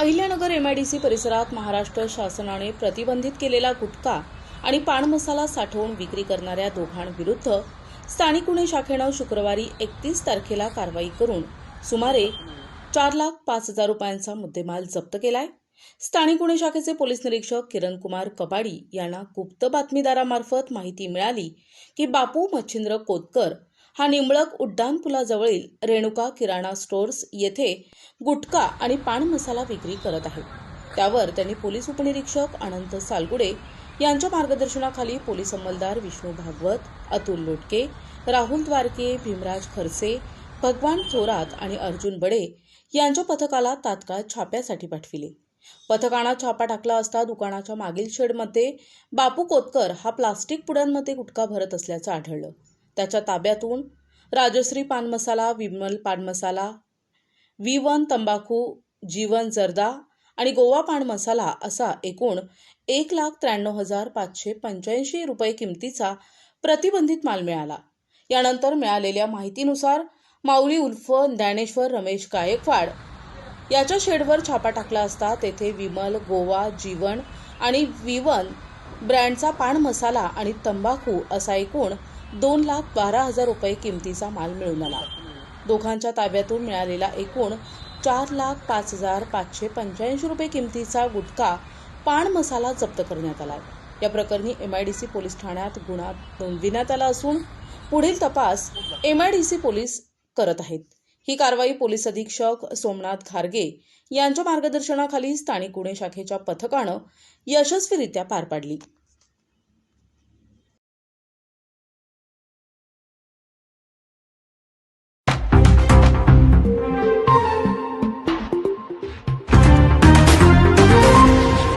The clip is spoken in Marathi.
अहिल्यानगर एमआयडीसी परिसरात महाराष्ट्र शासनाने प्रतिबंधित केलेला गुटखा आणि पान मसाला साठवून विक्री करणाऱ्या दोघांविरुद्ध स्थानिक गुन्हे शाखेनं शुक्रवारी एकतीस तारखेला कारवाई करून सुमारे चार लाख पाच हजार रुपयांचा मुद्देमाल जप्त केलाय. स्थानिक गुन्हे शाखेचे पोलीस निरीक्षक किरण कुमार कबाडी यांना गुप्त बातमीदारामार्फत माहिती मिळाली की बापू मच्छिंद्र कोतकर हा निंबळक उड्डाणपुलाजवळील रेणुका किराणा स्टोअर्स येथे गुटखा आणि पान मसाला विक्री करत आहे. त्यावर त्यांनी पोलीस उपनिरीक्षक अनंत सालगुडे यांच्या मार्गदर्शनाखाली पोलीस अंमलदार विष्णू भागवत अतुल लोटके राहुल द्वारके भीमराज खरसे भगवान थोरात आणि अर्जुन बडे यांच्या पथकाला तात्काळ छाप्यासाठी पाठविले. पथकानं छापा टाकला असता दुकानाच्या मागील शेडमध्ये बापू कोतकर हा प्लास्टिक पुड्यांमध्ये गुटखा भरत असल्याचं आढळलं. त्याच्या ताब्यातून राजश्री पान मसाला विमल पान मसाला वन तंबाखू जीवन जर्दा आणि गोवा पान मसाला असा एकूण एक लाख त्र्याण्णव हजार पाचशे पंच्याऐंशी रुपये किमतीचा प्रतिबंधित माल मिळाला. यानंतर मिळालेल्या माहितीनुसार माऊली उल्फ ज्ञानेश्वर रमेश गायकवाड याच्या शेडवर छापा टाकला असता तेथे विमल गोवा जीवन आणि विवन ब्रँडचा पान मसाला आणि तंबाखू असा एकूण दोन लाख बारा हजार रुपये किमतीचा माल मिळून आला. दोघांच्या ताब्यातून मिळालेला एकूण चार लाख पाच हजार पाचशे पंच्याऐंशी रुपये किमतीचा गुटखा पान मसाला जप्त करण्यात आला या प्रकरणी M I D C police ठाण्यात गुन्हा नोंदविण्यात आला असून पुढील तपास M I D C police करत आहेत. ही कारवाई पोलीस अधीक्षक सोमनाथ खारगे यांच्या मार्गदर्शनाखाली स्थानिक गुन्हे शाखेच्या पथकानं यशस्वीरित्या पार पाडली.